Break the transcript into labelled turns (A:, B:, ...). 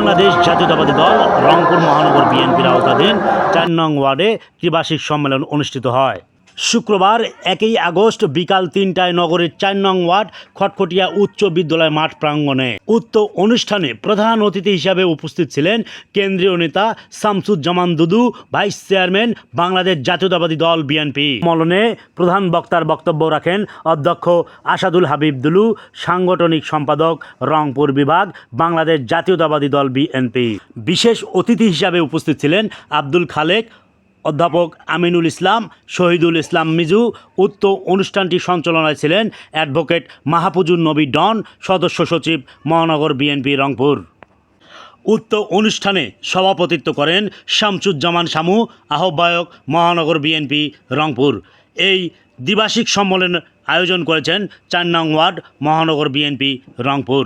A: বাংলাদেশ জাতীয়তাবাদী দল রংপুর মহানগর বিএনপির আওতাধীন চার নং ওয়ার্ডে ত্রিবার্ষিক সম্মেলন অনুষ্ঠিত হয়। শুক্রবার একই আগস্ট বিকাল তিনটায় নগরের চার নং ওয়ার্ড খটখটিয়া উচ্চ বিদ্যালয় মাঠ প্রাঙ্গণে উক্ত অনুষ্ঠানে প্রধান অতিথি হিসাবে উপস্থিত ছিলেন কেন্দ্রীয় নেতা Shamsuzzaman Dudu, vice chairman Bangladesh Jatiyatabadi Dal BNP. মলনে প্রধান বক্তার বক্তব্য রাখেন অধ্যক্ষ আসাদুল হাবিব দুলু, সাংগঠনিক সম্পাদক রংপুর বিভাগ, বাংলাদেশ জাতীয়তাবাদী দল বিএনপি। বিশেষ অতিথি হিসাবে উপস্থিত ছিলেন আব্দুল খালেক অধ্যাপক আমিনুল ইসলাম, শহীদুল ইসলাম মিজু, উক্ত অনুষ্ঠানটি সঞ্চালনায় ছিলেন অ্যাডভোকেট মাহফুজুর নবী ডন, সদস্য সচিব মহানগর বিএনপি রংপুর। উক্ত অনুষ্ঠানে সভাপতিত্ব করেন শামসুজ্জামান শামু, আহ্বায়ক মহানগর বিএনপি রংপুর। এই দ্বিবার্ষিক সম্মেলন আয়োজন করেছেন চার নং ওয়ার্ড মহানগর বিএনপি রংপুর।